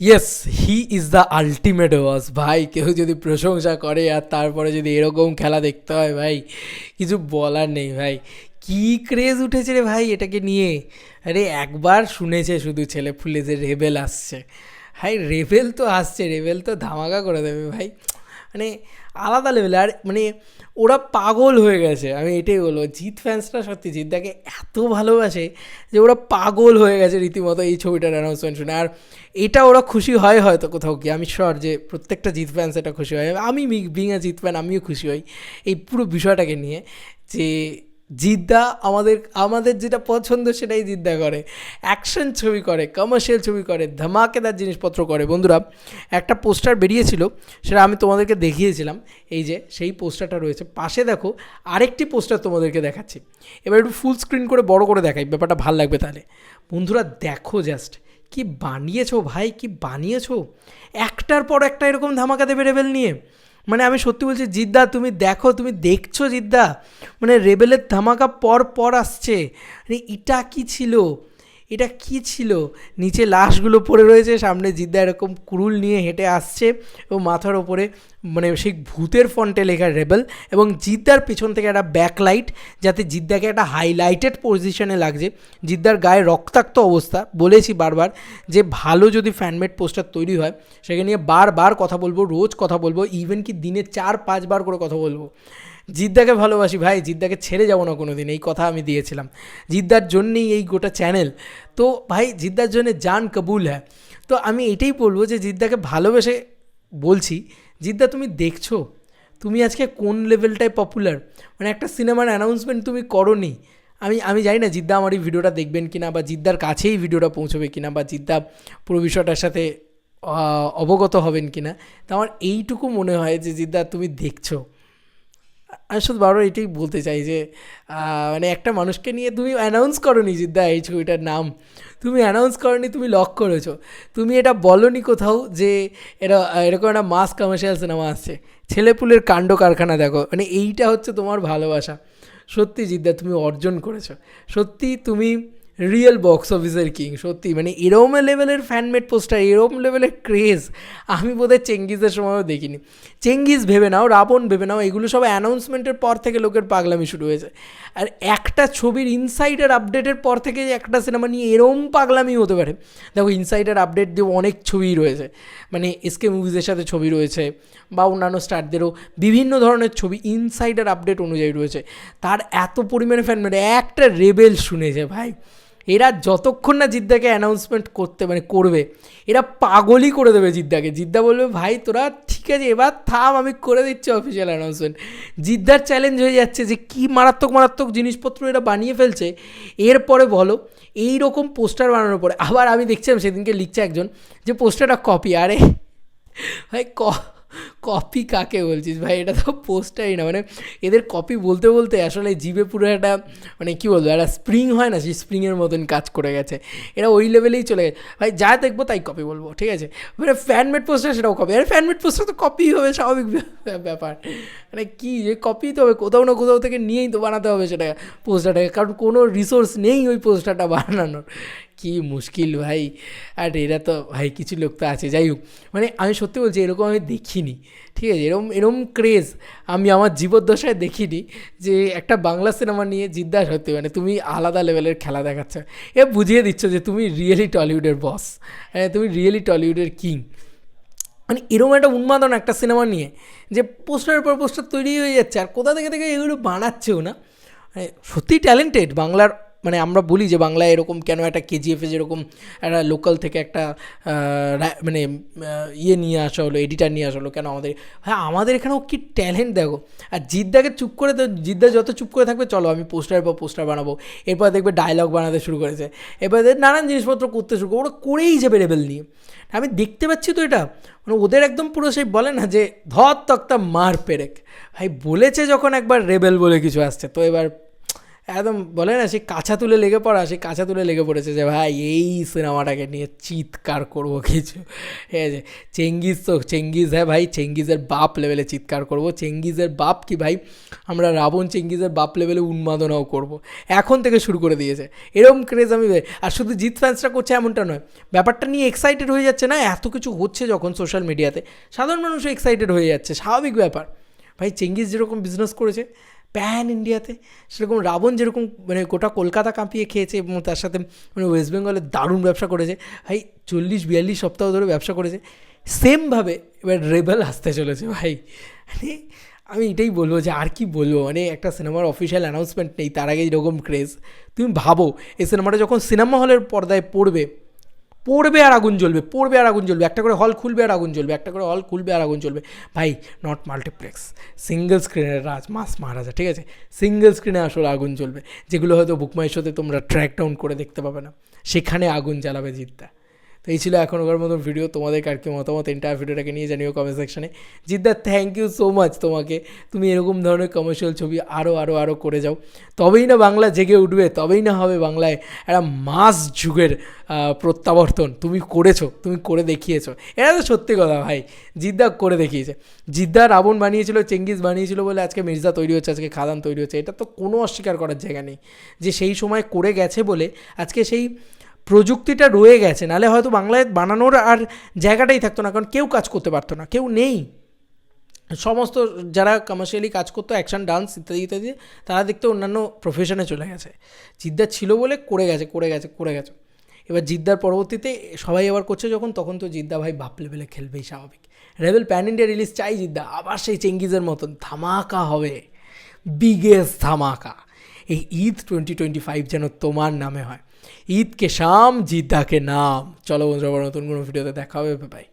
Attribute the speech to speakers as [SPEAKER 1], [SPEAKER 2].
[SPEAKER 1] Yes he is the ultimate was ভাই। কেউ যদি প্রশংসা করে আর তারপরে যদি এরকম খেলা দেখতে হয়, ভাই, কিছু বলার নেই, ভাই। কি ক্রেজ উঠেছে রে ভাই এটাকে নিয়ে? আরে, একবার শুনেছে শুধু ছেলে ফুলে যে রেবেল আসছে। ভাই রেবেল তো আসছে রেবেল তো ধামাকা করে দেবে, ভাই। মানে আলাদা লেভেল আর মানে ওরা পাগল হয়ে গেছে। আমি এটাই বলব, জিৎ ফ্যান্সরা সত্যি জিৎদাকে এত ভালোবাসে যে ওরা পাগল হয়ে গেছে রীতিমতো এই ছবিটার অ্যানাউন্সমেন্ট শুনে। আর এটা ওরা খুশি হয় হয়তো কোথাও কি আমি শর যে প্রত্যেকটা জিৎ ফ্যান্স এটা খুশি হয়। আমি বিং আ জিৎ ফ্যান আমিও খুশি হই। এই পুরো বিষয়টাকে নিয়ে যে জিদ্দা আমাদের আমাদের যেটা পছন্দ সেটাই জিদ্দা করে। অ্যাকশন ছবি করে কমার্শিয়াল ছবি করে, ধামাকেদার জিনিসপত্র করে। বন্ধুরা, একটা পোস্টার বেরিয়েছিল, সেটা আমি তোমাদেরকে দেখিয়েছিলাম। এই যে, সেই পোস্টারটা রয়েছে। পাশে দেখো, আরেকটি পোস্টার তোমাদেরকে দেখাচ্ছি। এবার একটু ফুল স্ক্রিন করে বড় করে দেখাই, ব্যাপারটা ভালো লাগবে তাহলে। বন্ধুরা, দেখো জাস্ট কি বানিয়েছো ভাই, কি বানিয়েছো? একটার পর একটা এরকম ধামাকা দেবে রেবেল নিয়ে। মানে আমি সত্যি বলছি, জিদ্দা, তুমি দেখো, তুমি দেখছ জিদ্দা? মানে রেবেলের ধামাকা পর পর আসছে। মানে এটা কি ছিল? এটা কি ছিল? নিচে লাশগুলো পড়ে রয়েছে, সামনে জিদ্দা এরকম কুরুল নিয়ে হেঁটে আসছে এবং মাথার ওপরে মানে সেই ভূতের ফন্টে লেখা রেবেল এবং জিদ্দার পিছন থেকে একটা ব্যাকলাইট যাতে জিদ্দাকে একটা হাইলাইটেড পজিশনে লাগছে। জিদ্দার গায়ে রক্তাক্ত অবস্থা। বলেছি বারবার যে ভালো যদি ফ্যানমেড পোস্টার তৈরি হয়, সেখানে নিয়ে বারবার কথা বলব, রোজ কথা বলব ইভেন কি দিনে চার, পাঁচবার করে কথা বলব। জিদ্দাকে ভালোবাসি, ভাই, জিদ্দাকে ছেড়ে যাব না কোনো দিন এই কথা আমি দিয়েছিলাম। জিদ্দার জন্যেই এই গোটা চ্যানেল তো ভাই, জিদ্দার জন্য জান কবুল হ্যাঁ। তো আমি এটাই বলব যে জিদ্দাকে ভালোবেসে বলছি, জিদ্দা তুমি দেখছ, তুমি আজকে কোন লেভেলটায় পপুলার মানে একটা সিনেমার অ্যানাউন্সমেন্ট তুমি করনি। আমি আমি জানি না জিদ্দা আমার এই ভিডিওটা দেখবেন কিনা বা জিদ্দার কাছেই ভিডিওটা পৌঁছবে কিনা বা জিদ্দা পুরো বিষয়টার সাথে অবগত হবেন কিনা। তো আমার এইটুকু মনে হয় যে জিদ্দা তুমি দেখছ। আমি শুধু বারবার এটাই বলতে চাই যে মানে একটা মানুষকে নিয়ে তুমি অ্যানাউন্স করো নি জিদ্দা এই ছবিটার নাম। তুমি অ্যানাউন্স করনি, তুমি লক করেছ। তুমি এটা বলনি কোথাও যে এটা এরকম একটা মাস কমার্শিয়াল সিনেমা আসছে। ছেলেপুলের কাণ্ড কারখানা দেখো মানে এইটা হচ্ছে তোমার ভালোবাসা। সত্যি জিদ্দা, তুমি অর্জন করেছ। সত্যি তুমি রিয়েল বক্স অফিসের কিং সত্যি। মানে এরম লেভেলের ফ্যানমেড পোস্টার এরম লেভেলের ক্রেজ আমি বোধহয় চেঙ্গিজের সময়ও দেখিনি। চেঙ্গিজ ভেবে নাও, রাবণ ভেবে নাও, এগুলো সব অ্যানাউন্সমেন্টের পর থেকে লোকের পাগলামি শুরু হয়েছে। আর একটা ছবির ইনসাইডার আপডেটের পর থেকে একটা সিনেমা নিয়ে এরম পাগলামি হতে পারে। দেখো ইনসাইডার আপডেট দিয়ে অনেক ছবি রয়েছে। মানে এসকে মুভিজের সাথে ছবি রয়েছে, বা অন্যান্য স্টারদেরও বিভিন্ন ধরনের ছবি ইনসাইডার আপডেট অনুযায়ী রয়েছে। তার এত পরিমাণে ফ্যান মানে একটা রেবেল শুনেছে ভাই। এরা যতক্ষণ না জিদ্দাকে অ্যানাউন্সমেন্ট করতে মানে করবে, এরা পাগলই করে দেবে জিদ্দাকে। জিদ্দা বলবে, ভাই, তোরা ঠিক আছে, এবার থাম, আমি করে দিচ্ছি অফিসিয়াল অ্যানাউন্সমেন্ট জিদ্দার চ্যালেঞ্জ হয়ে যাচ্ছে যে কী মারাত্মক মারাত্মক জিনিসপত্র এরা বানিয়ে ফেলছে। এরপরে বলো এই রকম পোস্টার বানানোর পরে, আবার আমি দেখছিলাম সেদিনকে লিখছে একজন যে, পোস্টারটা কপি আরে, ভাই, ক কপি কাকে বলছিস ভাই? এটা তো পোস্টারই না। মানে এদের কপি বলতে বলতে আসলে জিভে পুরো একটা মানে কী বলব, একটা স্প্রিং হয় না? সেই স্প্রিংয়ের মতন কাজ করে গেছে। এরা ওই লেভেলেই চলে গেছে। ভাই, যা দেখব তাই কপি বলব, ঠিক আছে? মানে ফ্যানমেড পোস্টার সেটাও কপি আর ফ্যানমেড পোস্টার তো কপি হবে, স্বাভাবিক ব্যাপার। মানে কী যে কপি তো হবে, কোথাও না কোথাও থেকে নিয়েই তো বানাতে হবে সেটা পোস্টারটাকে কারণ কোনো রিসোর্স নেই ওই পোস্টারটা বানানোর। কি মুশকিল ভাই। আর এরা তো ভাই, কিছু লোক তো আছে। যাই হোক মানে আমি সত্যি বলছি, এরকম আমি দেখিনি। ঠিক আছে, এরম এরম ক্রেজ আমি আমার জীবদ্দশায় দেখিনি যে একটা বাংলা সিনেমা নিয়ে জিদ্দা সত্যি। মানে তুমি আলাদা লেভেলের খেলা দেখাচ্ছ। এ বুঝিয়ে দিচ্ছ যে তুমি রিয়েলি টলিউডের বস হ্যাঁ তুমি রিয়েলি টলিউডের কিং মানে এরকম একটা উন্মাদন একটা সিনেমা নিয়ে যে পোস্টারের পর পোস্টার তৈরি হয়ে যাচ্ছে। আর কোথা থেকে থেকে এগুলো বানাচ্ছেও না। মানে সত্যিই ট্যালেন্টেড বাংলার মানে আমরা বলি যে বাংলায় এরকম কেন একটা কেজিএফে যেরকম একটা লোকাল থেকে একটা মানে ইয়ে নিয়ে আসা হলো এডিটার নিয়ে আসা হলো, কেন আমাদের হ্যাঁ আমাদের এখানেও কি ট্যালেন্ট দেখো। আর জিদ্দাকে চুপ করে তো, জিদ্দা যত চুপ করে থাকবে, চলো আমি পোস্টারের পর পোস্টার বানাবো। এরপর দেখবে ডায়লগ বানাতে শুরু করেছে। এরপর নানান জিনিসপত্র করতে শুরু করবে ওরা করেই যাবে রেবেল নিয়ে। আমি দেখতে পাচ্ছি তো এটা মানে ওদের একদম পুরো সেই বলে না যে, ধর তক্তা মার পেরেক। ভাই, বলেছে যখন একবার রেবেল বলে কিছু আসছে, তো এবার একদম বলে না, সে কাছা তুলে লেগে পড়া, সে কাছা তুলে লেগে পড়েছে যে, ভাই, এই সিনেমাটাকে নিয়ে চিৎকার করব কিছু। ঠিক আছে? চেঙ্গিজ তো, চেঙ্গিজ হ্যাঁ ভাই, চেঙ্গিজের বাপ লেভেলে চিৎকার করব। চেঙ্গিজের বাপ কি ভাই? আমরা রাবণ চেঙ্গিজের বাপ লেভেলে উন্মাদনাও করব। এখন থেকে শুরু করে দিয়েছে। এরকম ক্রেজ আমি আর শুধু জিৎ ফ্যান্সরা করছে এমনটা নয়। ব্যাপারটা নিয়ে এক্সাইটেড হয়ে যাচ্ছে না? এত কিছু হচ্ছে যখন সোশ্যাল মিডিয়াতে সাধারণ মানুষও এক্সাইটেড হয়ে যাচ্ছে, স্বাভাবিক ব্যাপার। ভাই, চেঙ্গিজ যেরকম বিজনেস করেছে প্যান ইন্ডিয়াতে সেরকম রাবণ যেরকম মানে গোটা কলকাতা কাঁপিয়ে খেয়েছে এবং তার সাথে মানে ওয়েস্ট বেঙ্গলে দারুণ ব্যবসা করেছে, ভাই চল্লিশ বিয়াল্লিশ সপ্তাহ ধরে ব্যবসা করেছে সেমভাবে এবার রেবেল আসতে চলেছে ভাই। মানে আমি এটাই বলব যে আর কি বলব মানে একটা সিনেমার অফিসিয়াল অ্যানাউন্সমেন্ট নেই, তার আগে এরকম ক্রেজ তুমি ভাবো, এই সিনেমাটা যখন সিনেমা হলের পর্দায় পড়বে পড়বে আর আগুন জ্বলবে, পড়বে আর আগুন জ্বলবে, একটা করে হল খুলবে আর আগুন জ্বলবে, একটা করে হল খুলবে আর আগুন জ্বলবে। ভাই নট মাল্টিপ্লেক্স সিঙ্গেল স্ক্রিনের রাজ, মাস মহারাজা, ঠিক আছে? সিঙ্গেল স্ক্রিনে আসলে আগুন জ্বলবে, যেগুলো হয়তো বুকমাই শোতে তোমরা ট্র্যাক ডাউন করে দেখতে পাবে না। সেখানে আগুন জ্বালাবে জিদ্দা। তো এই ছিল এখনকার মতন ভিডিও তোমাদের আর কি মতামত? এন্টায়ার ভিডিওটাকে নিয়ে জানিও কমেন্ট সেকশনে জিদ্দা থ্যাংক ইউ সো মাচ তোমাকে। তুমি এরকম ধরনের কমার্শিয়াল ছবি আরও আরও আরও করে যাও। তবেই না বাংলা জেগে উঠবে, তবেই না হবে বাংলায় একটা মাস যুগের প্রত্যাবর্তন। তুমি করেছ, তুমি করে দেখিয়েছো। এটা তো সত্যি কথা ভাই, জিদ্দা করে দেখিয়েছে। জিদ্দা রাবণ বানিয়েছিল চেঙ্গিস বানিয়েছিল বলে আজকে মির্জা তৈরি হচ্ছে, আজকে খাদান তৈরি হচ্ছে। এটা তো কোনো অস্বীকার করার জায়গা নেই। যে সেই সময় করে গেছে বলে আজকে সেই প্রযুক্তিটা রয়ে গেছে নাহলে হয়তো বাংলায় বানানোর আর জায়গাটাই থাকতো না, কারণ কেউ কাজ করতে পারতো না, কেউ নেই। সমস্ত যারা কমার্শিয়ালি কাজ করতো অ্যাকশন ডান্স ইত্যাদি ইত্যাদি, তারা দেখতে অন্যান্য প্রফেশনে চলে গেছে। জিদ্দার ছিল বলে করে গেছে করে গেছে করে গেছে। এবার জিদ্দার পরবর্তীতে সবাই এবার করছে যখন, তখন তো জিদ্দা ভাই বাপ লেভেলে খেলবেই স্বাভাবিক। রেবেল প্যান ইন্ডিয়া রিলিজ চাই জিদ্দা, আবার সেই চেঙ্গিজের মতন, ধামাকা হবে। বিগেস্ট ধামাকা। এই ঈদ টোয়েন্টি টোয়েন্টি ফাইভ যেন তোমার নামে হয়। ঈদ কে শাম জিদ্দাকে নাম। চলো বন্ধুরা নতুন কোনো ভিডিওতে দেখা হবে। ভাই